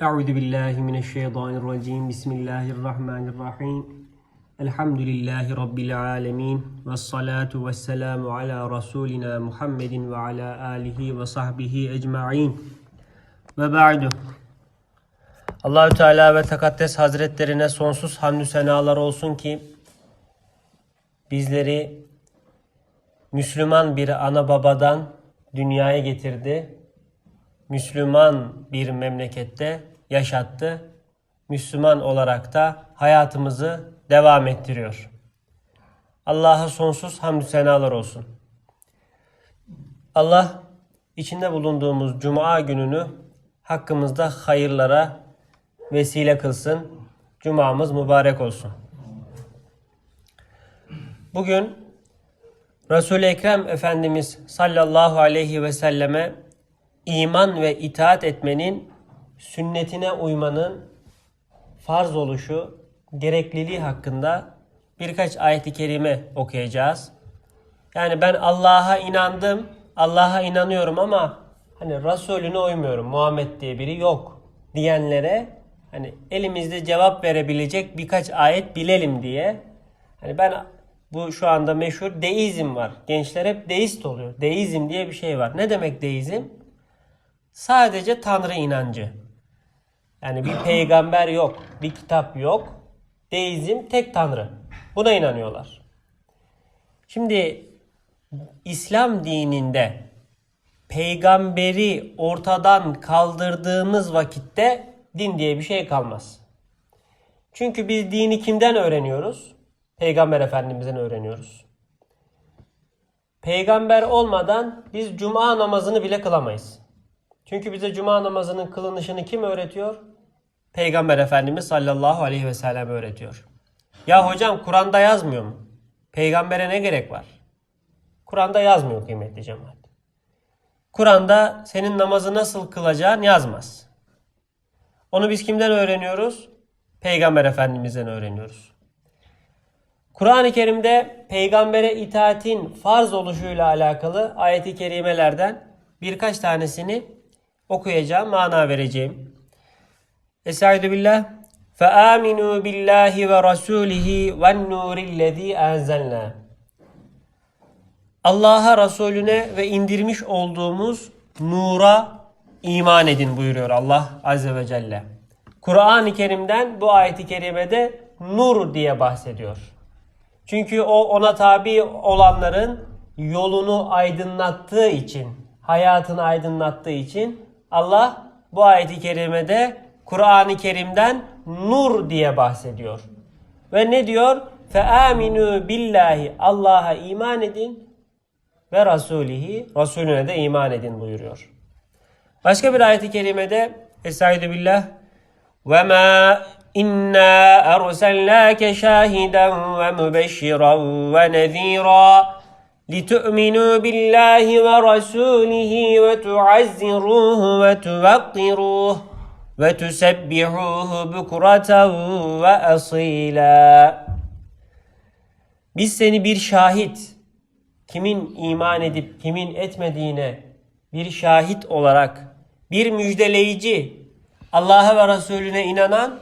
Euzu billahi mineşşeytanirracim. Bismillahirrahmanirrahim. Elhamdülillahi rabbil alamin. Ves salatu vesselamu ala rasulina Muhammedin ve ala alihi ve sahbihi ecmaîn. Ve ba'du. Allahü Teala ve Tekaddes Hazretlerine sonsuz hamdü senalar olsun ki bizleri Müslüman bir ana babadan dünyaya getirdi. Müslüman bir memlekette yaşattı. Müslüman olarak da hayatımızı devam ettiriyor. Allah'a sonsuz hamdü senalar olsun. Allah içinde bulunduğumuz cuma gününü hakkımızda hayırlara vesile kılsın. Cumamız mübarek olsun. Bugün Resul-i Ekrem Efendimiz sallallahu aleyhi ve selleme iman ve itaat etmenin sünnetine uymanın farz oluşu, gerekliliği hakkında birkaç ayet-i kerime okuyacağız. Yani ben Allah'a inandım, Allah'a inanıyorum ama hani Resulüne uymuyorum. Muhammed diye biri yok diyenlere hani elimizde cevap verebilecek birkaç ayet bilelim diye. Hani ben bu şu anda meşhur deizm var. Gençler hep deist oluyor. Deizm diye bir şey var. Ne demek deizm? Sadece Tanrı inancı. Yani bir peygamber yok, bir kitap yok. Deizm tek Tanrı. Buna inanıyorlar. Şimdi İslam dininde peygamberi ortadan kaldırdığımız vakitte din diye bir şey kalmaz. Çünkü biz dini kimden öğreniyoruz? Peygamber Efendimiz'den öğreniyoruz. Peygamber olmadan biz cuma namazını bile kılamayız. Çünkü bize cuma namazının kılınışını kim öğretiyor? Peygamber Efendimiz sallallahu aleyhi ve sellem öğretiyor. Ya hocam Kur'an'da yazmıyor mu? Peygambere ne gerek var? Kur'an'da yazmıyor kıymetli cemaat. Kur'an'da senin namazı nasıl kılacağın yazmaz. Onu biz kimden öğreniyoruz? Peygamber Efendimiz'den öğreniyoruz. Kur'an-ı Kerim'de peygambere itaatin farz oluşuyla alakalı ayeti kerimelerden birkaç tanesini okuyacağım, mana vereceğim. Estaizu billah. فَآمِنُوا بِاللّٰهِ وَرَسُولِهِ وَالنُّورِ الَّذ۪ي اَنْزَلْنَا Allah'a, Resulüne ve indirmiş olduğumuz nura iman edin buyuruyor Allah Azze ve Celle. Kur'an-ı Kerim'den bu ayeti kerimede nur diye bahsediyor. Çünkü o ona tabi olanların yolunu aydınlattığı için, hayatını aydınlattığı için Allah bu ayeti kerimede Kur'an-ı Kerim'den nur diye bahsediyor. Ve ne diyor? Feaminu billahi Allah'a iman edin ve rasulihi Resulüne de iman edin buyuruyor. Başka bir ayet-i kerimede Estaizu billah ve ma inna erselnake şahiden ve mübeşşiran ve nezira لِتُؤْمِنُوا بِاللّٰهِ وَرَسُولِهِ وَتُعَزِّرُوهُ وَتُوَقِّرُوهُ ve tüsebbihuhu bukratan ve asila. Biz seni bir şahit, kimin iman edip kimin etmediğine bir şahit olarak, bir müjdeleyici, Allah'a ve Resulüne inanan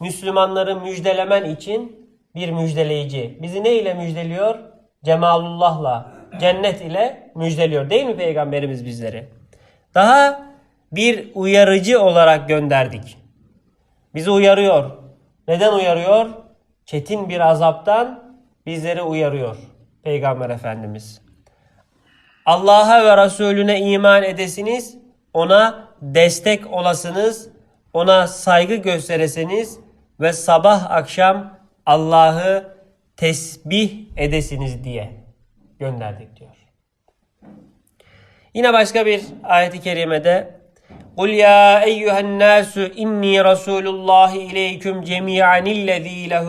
Müslümanları müjdelemen için bir müjdeleyici. Bizi ne ile müjdeliyor? Cemalullah'la, cennet ile müjdeliyor. Değil mi Peygamberimiz bizleri? Daha bir uyarıcı olarak gönderdik. Bizi uyarıyor. Neden uyarıyor? Çetin bir azaptan bizleri uyarıyor Peygamber Efendimiz. Allah'a ve Resulüne iman edesiniz, ona destek olasınız, ona saygı gösteresiniz ve sabah akşam Allah'ı tesbih edesiniz diye gönderdik diyor. Yine başka bir ayet-i kerimede قُلْ يَا اَيُّهَا النَّاسُ اِنِّي رَسُولُ اللّٰهِ اِلَيْكُمْ جَمِيعًا الَّذ۪ي لَهُ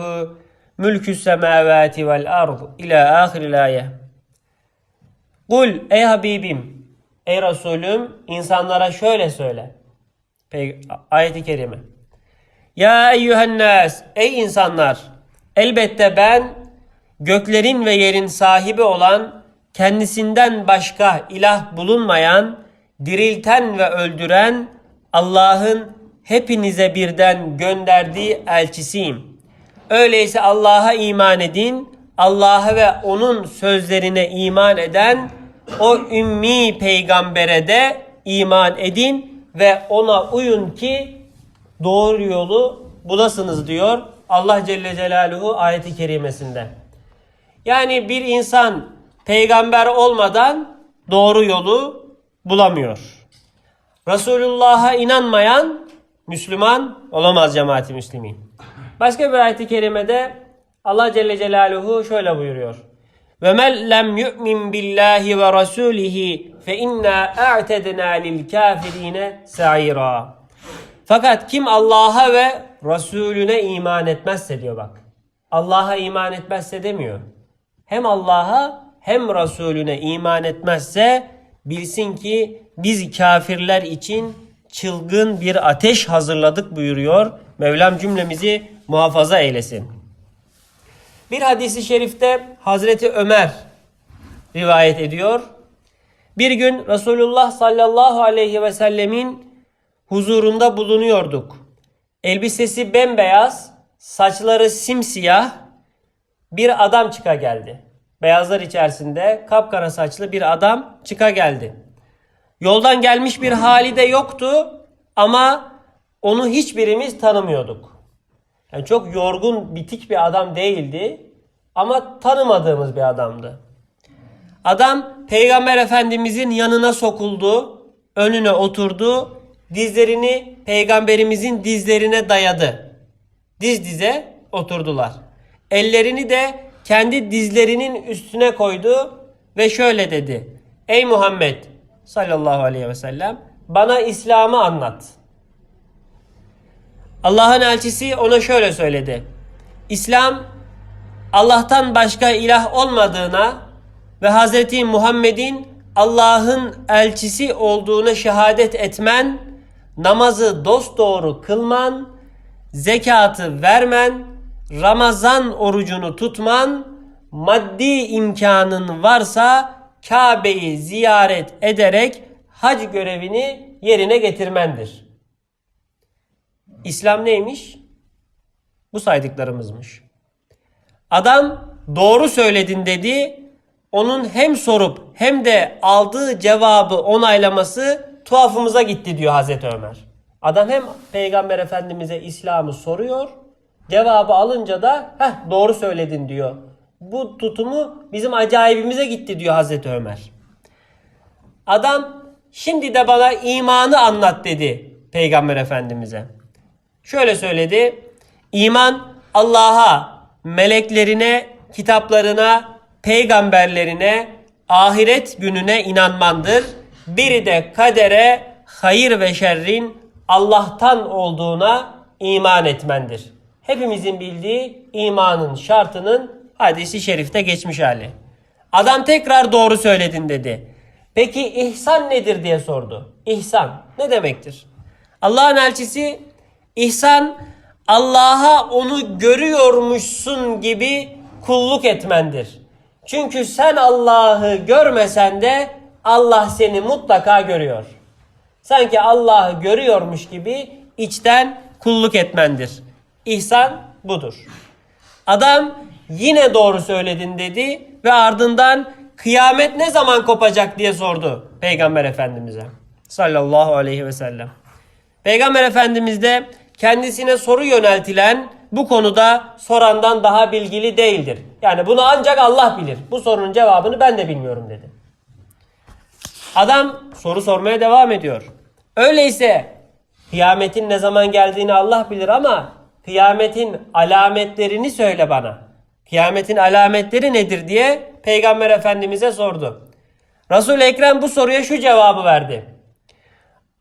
مُلْكُ السَّمَاوَاتِ وَالْاَرْضِ İlâ ahiril ayet. Kul ey Habibim, ey Resulüm insanlara şöyle söyle. Pey ayeti kerime. Ya eyyühen nas, ey insanlar, elbette ben göklerin ve yerin sahibi olan, kendisinden başka ilah bulunmayan, dirilten ve öldüren Allah'ın hepinize birden gönderdiği elçisiyim. Öyleyse Allah'a iman edin. Allah'a ve onun sözlerine iman eden o ümmi peygambere de iman edin ve ona uyun ki doğru yolu bulasınız diyor Allah Celle Celaluhu ayeti kerimesinde. Yani bir insan peygamber olmadan doğru yolu bulamıyor. Resulullah'a inanmayan Müslüman olamaz cemaati müslimin. Başka bir ayet-i kerimede Allah Celle Celaluhu şöyle buyuruyor. Ve men lem yu'min billahi ve rasulihi fe inna a'tedna lil kafirine sa'ira. Fakat kim Allah'a ve Resulüne iman etmezse diyor bak. Allah'a iman etmezse demiyor. Hem Allah'a hem Resulüne iman etmezse bilsin ki biz kafirler için çılgın bir ateş hazırladık buyuruyor. Mevlam cümlemizi muhafaza eylesin. Bir hadisi şerifte Hazreti Ömer rivayet ediyor. Bir gün Resulullah sallallahu aleyhi ve sellemin huzurunda bulunuyorduk. Elbisesi bembeyaz, saçları simsiyah bir adam çıka geldi. Beyazlar içerisinde kapkara saçlı bir adam çıka geldi. Yoldan gelmiş bir hali de yoktu ama onu hiçbirimiz tanımıyorduk. Yani çok yorgun, bitik bir adam değildi ama tanımadığımız bir adamdı. Adam Peygamber Efendimizin yanına sokuldu, önüne oturdu, dizlerini Peygamberimizin dizlerine dayadı. Diz dize oturdular. Ellerini de kendi dizlerinin üstüne koydu ve şöyle dedi. Ey Muhammed sallallahu aleyhi ve sellem bana İslam'ı anlat. Allah'ın elçisi ona şöyle söyledi. İslam Allah'tan başka ilah olmadığına ve Hazreti Muhammed'in Allah'ın elçisi olduğuna şehadet etmen, namazı dosdoğru kılman, zekatı vermen, Ramazan orucunu tutman, maddi imkanın varsa Kabe'yi ziyaret ederek hac görevini yerine getirmendir. İslam neymiş? Bu saydıklarımızmış. Adam doğru söyledin dedi. Onun hem sorup hem de aldığı cevabı onaylaması tuhafımıza gitti diyor Hazreti Ömer. Adam hem Peygamber Efendimiz'e İslam'ı soruyor. Cevabı alınca da heh doğru söyledin diyor. Bu tutumu bizim acayibimize gitti diyor Hazreti Ömer. Adam şimdi de bana imanı anlat dedi Peygamber Efendimiz'e. Şöyle söyledi. İman Allah'a, meleklerine, kitaplarına, peygamberlerine, ahiret gününe inanmandır. Biri de kadere, hayır ve şerrin Allah'tan olduğuna iman etmendir. Hepimizin bildiği imanın şartının hadisi şerifte geçmiş hali. Adam tekrar doğru söyledin dedi. Peki ihsan nedir diye sordu. İhsan ne demektir? Allah'ın elçisi ihsan Allah'a onu görüyormuşsun gibi kulluk etmendir. Çünkü sen Allah'ı görmesen de Allah seni mutlaka görüyor. Sanki Allah'ı görüyormuş gibi içten kulluk etmendir. İhsan budur. Adam yine doğru söyledin dedi ve ardından kıyamet ne zaman kopacak diye sordu Peygamber Efendimiz'e. Sallallahu aleyhi ve sellem. Peygamber Efendimiz de kendisine soru yöneltilen bu konuda sorandan daha bilgili değildir. Yani bunu ancak Allah bilir. Bu sorunun cevabını ben de bilmiyorum dedi. Adam soru sormaya devam ediyor. Öyleyse kıyametin ne zaman geldiğini Allah bilir ama kıyametin alametlerini söyle bana. Kıyametin alametleri nedir diye Peygamber Efendimiz'e sordu. Resul-i Ekrem bu soruya şu cevabı verdi.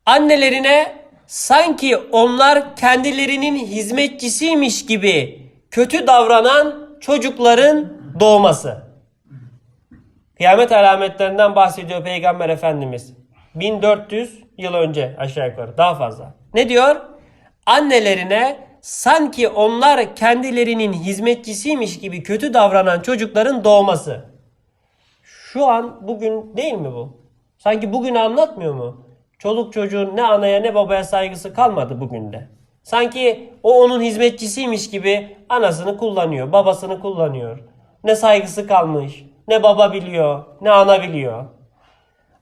Annelerine sanki onlar kendilerinin hizmetçisiymiş gibi kötü davranan çocukların doğması. Kıyamet alametlerinden bahsediyor Peygamber Efendimiz. 1400 yıl önce aşağı yukarı daha fazla. Ne diyor? Annelerine sanki onlar kendilerinin hizmetçisiymiş gibi kötü davranan çocukların doğması. Şu an bugün değil mi bu? Sanki bugün anlatmıyor mu? Çoluk çocuğun ne anaya ne babaya saygısı kalmadı bugün de. Sanki o onun hizmetçisiymiş gibi anasını kullanıyor, babasını kullanıyor. Ne saygısı kalmış, ne baba biliyor, ne ana biliyor.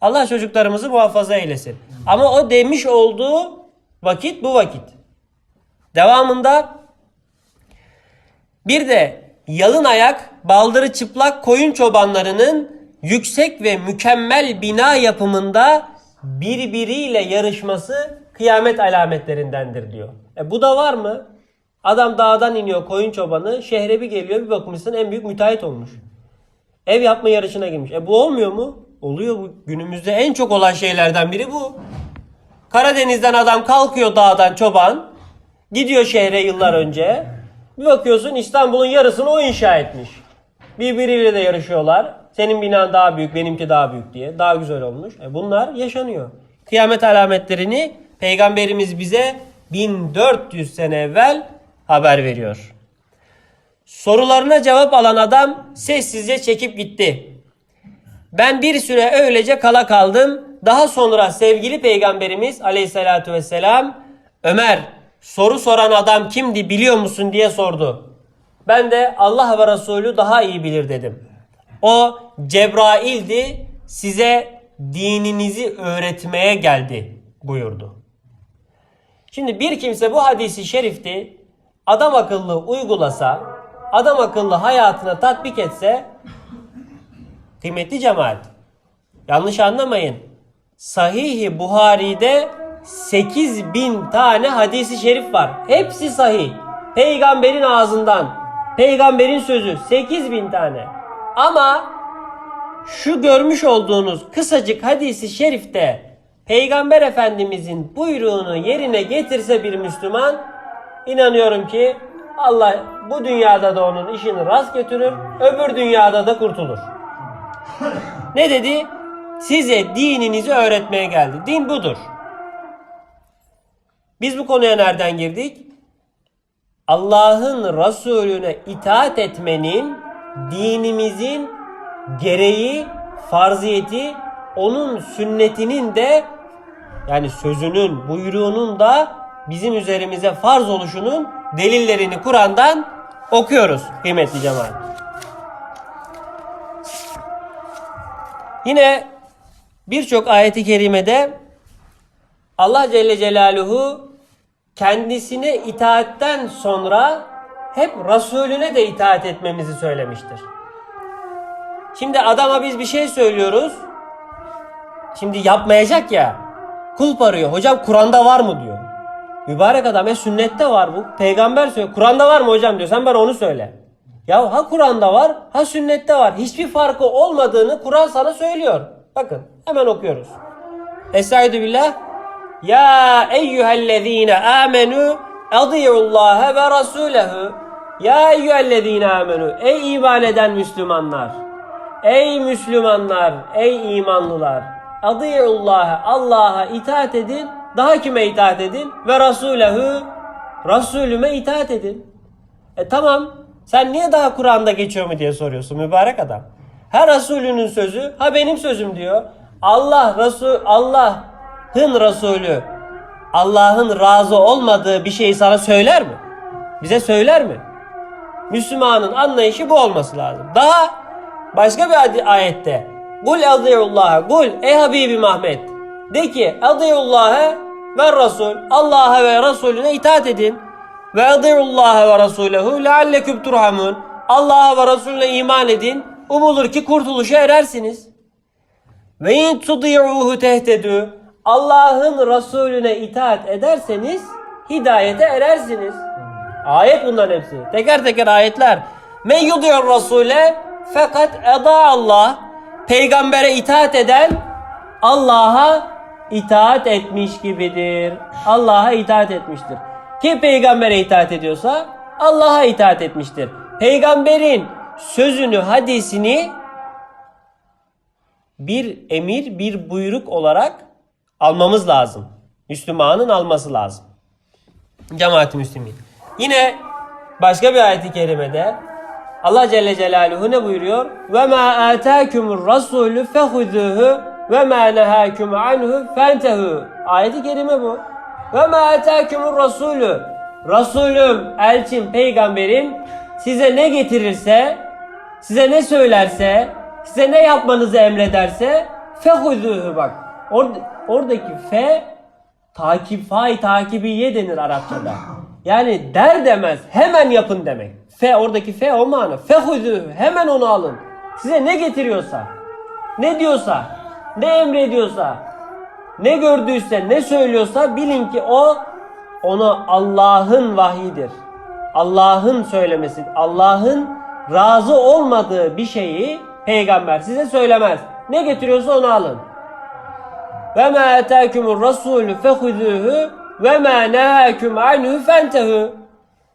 Allah çocuklarımızı muhafaza eylesin. Ama o demiş olduğu vakit bu vakit. Devamında bir de yalın ayak, baldırı çıplak koyun çobanlarının yüksek ve mükemmel bina yapımında birbiriyle yarışması kıyamet alametlerindendir diyor. E bu da var mı? Adam dağdan iniyor koyun çobanı, şehre bir geliyor bir bakmışsın en büyük müteahhit olmuş. Ev yapma yarışına girmiş. E bu olmuyor mu? Oluyor bu. Günümüzde en çok olan şeylerden biri bu. Karadeniz'den adam kalkıyor dağdan çoban. Gidiyor şehre yıllar önce. Bir bakıyorsun İstanbul'un yarısını o inşa etmiş. Birbiriyle de yarışıyorlar. Senin binan daha büyük, benimki daha büyük diye. Daha güzel olmuş. E bunlar yaşanıyor. Kıyamet alametlerini Peygamberimiz bize 1400 sene evvel haber veriyor. Sorularına cevap alan adam sessizce çekip gitti. Ben bir süre öylece kala kaldım. Daha sonra sevgili peygamberimiz aleyhissalatü vesselam Ömer soru soran adam kimdi biliyor musun diye sordu. Ben de Allah ve Resulü daha iyi bilir dedim. O Cebrail'di size dininizi öğretmeye geldi buyurdu. Şimdi bir kimse bu hadisi şerifti adam akıllı uygulasa, adam akıllı hayatına tatbik etse kıymetli cemaat yanlış anlamayın. Sahih-i Buhari'de 8000 tane hadisi şerif var. Hepsi sahih. Peygamberin ağzından. Peygamberin sözü 8000 tane. Ama şu görmüş olduğunuz kısacık hadisi şerifte Peygamber Efendimizin buyruğunu yerine getirse bir Müslüman inanıyorum ki Allah bu dünyada da onun işini rast götürür, öbür dünyada da kurtulur. Ne dedi? Size dininizi öğretmeye geldi. Din budur. Biz bu konuya nereden girdik? Allah'ın Resulüne itaat etmenin dinimizin gereği, farziyeti, onun sünnetinin de yani sözünün, buyruğunun da bizim üzerimize farz oluşunun delillerini Kur'an'dan okuyoruz kıymetli cemaat. Yine birçok ayeti kerimede Allah Celle Celaluhu kendisine itaatten sonra hep Resulüne de itaat etmemizi söylemiştir. Şimdi adama biz bir şey söylüyoruz. Şimdi yapmayacak ya. Kulp arıyor. Hocam Kur'an'da var mı diyor. Mübarek adam ya sünnette var bu. Peygamber söylüyor. Kur'an'da var mı hocam diyor. Sen bana onu söyle. Ya ha Kur'an'da var ha sünnette var. Hiçbir farkı olmadığını Kur'an sana söylüyor. Bakın hemen okuyoruz. Estaizu billah. Ya eyyühellezine amenu adi'ullaha ve rasulehu. Ya eyyühellezine amenu. Ey iman eden Müslümanlar. Ey Müslümanlar, ey imanlılar. Adi'ullaha, Allah'a itaat edin. Daha kime itaat edin? Ve rasulehu. Resulüme itaat edin. E tamam. Sen niye daha Kur'an'da geçiyor mu diye soruyorsun mübarek adam. Ha Resulünün sözü, ha benim sözüm diyor. Allah Resul Allah'ın Resulü Allah'ın razı olmadığı bir şeyi sana söyler mi? Bize söyler mi? Müslümanın anlayışı bu olması lazım. Daha başka bir ayette Kul adiyullaha kul ey Habibi Ahmet de ki adiyullaha ve Resul Allah'a ve Resulüne itaat edin. Ve adiyullaha ve Resulehu lealleküm turhamun Allah'a ve Resulüne iman edin. Umulur ki kurtuluşa erersiniz. Ve in tudi'uhu tehtedü. Allah'ın Resulüne itaat ederseniz hidayete erersiniz. Ayet bunların hepsi. Teker teker ayetler. Men yudiyor Rasule fakat eda Allah. Peygambere itaat eden Allah'a itaat etmiş gibidir. Allah'a itaat etmiştir. Kim peygambere itaat ediyorsa Allah'a itaat etmiştir. Peygamberin sözünü, hadisini bir emir, bir buyruk olarak almamız lazım. Müslümanın alması lazım. Cemaat-i Müslümin. Yine başka bir ayet-i kerimede Allah Celle Celaluhu ne buyuruyor? Ve ma ataakumur rasulü fehuzuhu ve ma nehâküm anhu fentehu. Ayeti kerime bu. Ve ma etâkümür rasulü. Resulüm, elçim, peygamberim size ne getirirse, size ne söylerse, size ne yapmanızı emrederse fehudûhü bak. Or oradaki fe takip, fay takibiye denir Arapçada. Yani der demez hemen yapın demek. Fe oradaki fe o mana. Fehudûhü hemen onu alın. Size ne getiriyorsa, ne diyorsa, ne emrediyorsa, ne gördüyse, ne söylüyorsa bilin ki o onu Allah'ın vahyidir. Allah'ın söylemesi, Allah'ın razı olmadığı bir şeyi peygamber size söylemez. Ne getiriyorsa onu alın. Ve ma etâkumur rasûlü fehudûhü ve ma nehâkum anhu fentehu.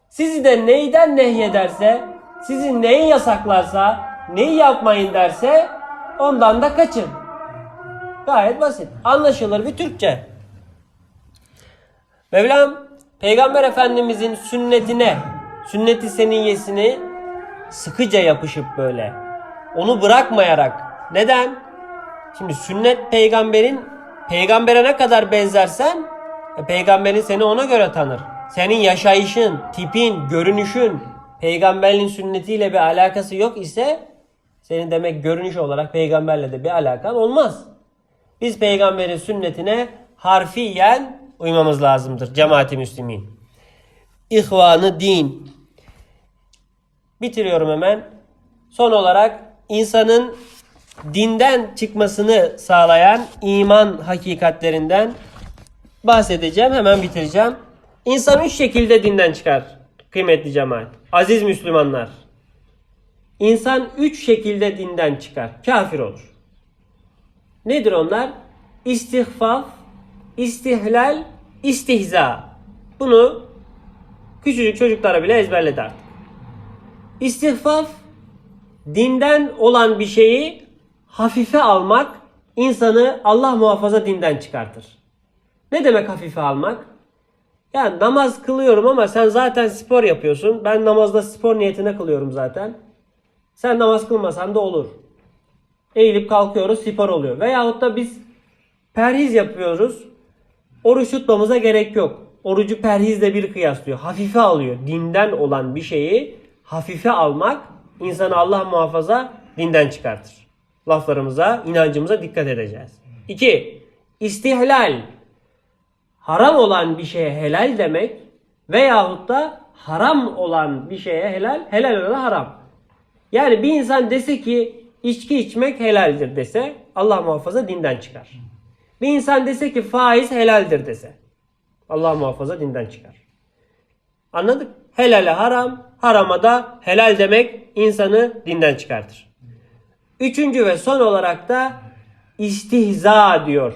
Sizi de neyden nehyederse, sizi neyi yasaklarsa, neyi yapmayın derse ondan da kaçın. Gayet basit. Anlaşılır bir Türkçe. Mevlam Peygamber Efendimizin sünnetine, sünneti seniyyesini sıkıca yapışıp böyle. Onu bırakmayarak. Neden? Şimdi sünnet peygamberin peygambere ne kadar benzersen e, peygamberin seni ona göre tanır. Senin yaşayışın, tipin, görünüşün peygamberin sünnetiyle bir alakası yok ise senin demek görünüş olarak peygamberle de bir alakan olmaz. Biz peygamberin sünnetine harfiyen uymamız lazımdır cemaati müslimin. İhvanı din. Bitiriyorum hemen. Son olarak insanın dinden çıkmasını sağlayan iman hakikatlerinden bahsedeceğim. Hemen bitireceğim. İnsan üç şekilde dinden çıkar. Kıymetli cemaat. Aziz Müslümanlar. İnsan üç şekilde dinden çıkar. Kafir olur. Nedir onlar? İstihfaf, istihlal, istihza. Bunu küçücük çocuklara bile ezberledi artık. İstihfaf, dinden olan bir şeyi hafife almak insanı Allah muhafaza dinden çıkartır. Ne demek hafife almak? Yani namaz kılıyorum ama sen zaten spor yapıyorsun. Ben namazda spor niyetine kılıyorum zaten. Sen namaz kılmasan da olur. Eğilip kalkıyoruz spor oluyor. Veyahut da biz perhiz yapıyoruz. Oruç tutmamıza gerek yok. Orucu perhizle bir kıyaslıyor. Hafife alıyor. Dinden olan bir şeyi hafife almak insanı Allah muhafaza dinden çıkartır. Laflarımıza, inancımıza dikkat edeceğiz. 2. İstihlal. Haram olan bir şeye helal demek veyahut da haram olan bir şeye helal, helal olan haram. Yani bir insan dese ki içki içmek helaldir dese Allah muhafaza dinden çıkar. Bir insan dese ki faiz helaldir dese Allah muhafaza dinden çıkar. Anladık? Helale haram, harama da helal demek insanı dinden çıkartır. Üçüncü ve son olarak da istihza diyor.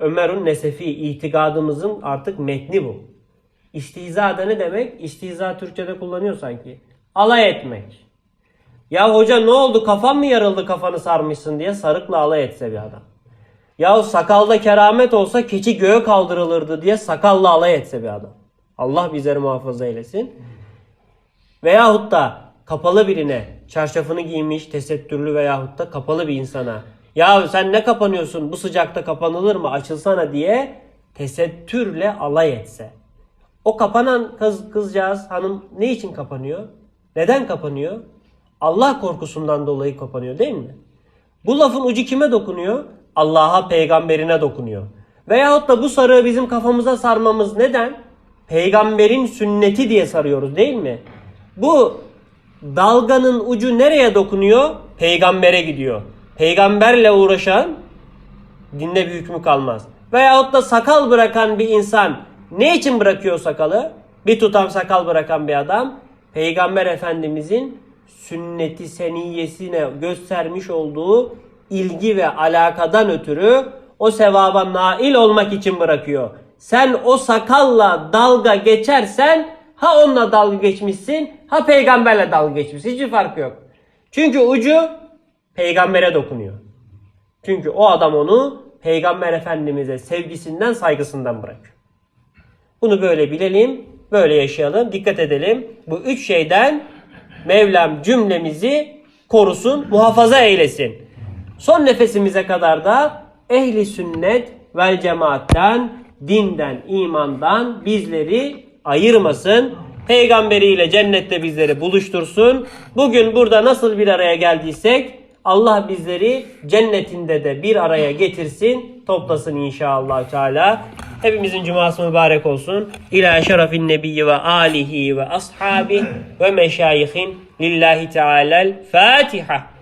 Ömer'un Nesefi itikadımızın artık metni bu. İstihza da ne demek? İstihza Türkçe'de kullanıyor sanki. Alay etmek. Ya hoca ne oldu kafan mı yarıldı kafanı sarmışsın diye sarıkla alay etse bir adam. Ya sakalda keramet olsa keçi göğe kaldırılırdı diye sakalla alay etse bir adam. Allah bizleri muhafaza eylesin. Veyahut da kapalı birine çarşafını giymiş tesettürlü veyahut da kapalı bir insana ya sen ne kapanıyorsun bu sıcakta kapanılır mı açılsana diye tesettürle alay etse. O kapanan kız, kızcağız hanım ne için kapanıyor? Neden kapanıyor? Allah korkusundan dolayı kapanıyor değil mi? Bu lafın ucu kime dokunuyor? Allah'a peygamberine dokunuyor. Veyahut da bu sarığı bizim kafamıza sarmamız neden? Peygamberin sünneti diye sarıyoruz değil mi? Bu dalganın ucu nereye dokunuyor? Peygambere gidiyor. Peygamberle uğraşan dinde bir hükmü kalmaz. Veyahut da sakal bırakan bir insan ne için bırakıyor sakalı? Bir tutam sakal bırakan bir adam Peygamber Efendimizin sünneti seniyyesine göstermiş olduğu ilgi ve alakadan ötürü o sevaba nail olmak için bırakıyor. Sen o sakalla dalga geçersen ha onunla dalga geçmişsin ha peygamberle dalga geçmişsin. Hiçbir fark yok. Çünkü ucu peygambere dokunuyor. Çünkü o adam onu peygamber efendimize sevgisinden saygısından bırakıyor. Bunu böyle bilelim, böyle yaşayalım, dikkat edelim. Bu üç şeyden Mevlam cümlemizi korusun, muhafaza eylesin. Son nefesimize kadar da ehli sünnet vel cemaatten, dinden, imandan bizleri ayırmasın. Peygamberiyle cennette bizleri buluştursun. Bugün burada nasıl bir araya geldiysek Allah bizleri cennetinde de bir araya getirsin, toplasın inşallah Teala. Hepimizin cuması mübarek olsun. İlâ şerefin nebiyyi ve alihi ve ashabi ve meşayihin lillahi teala'l Fatiha.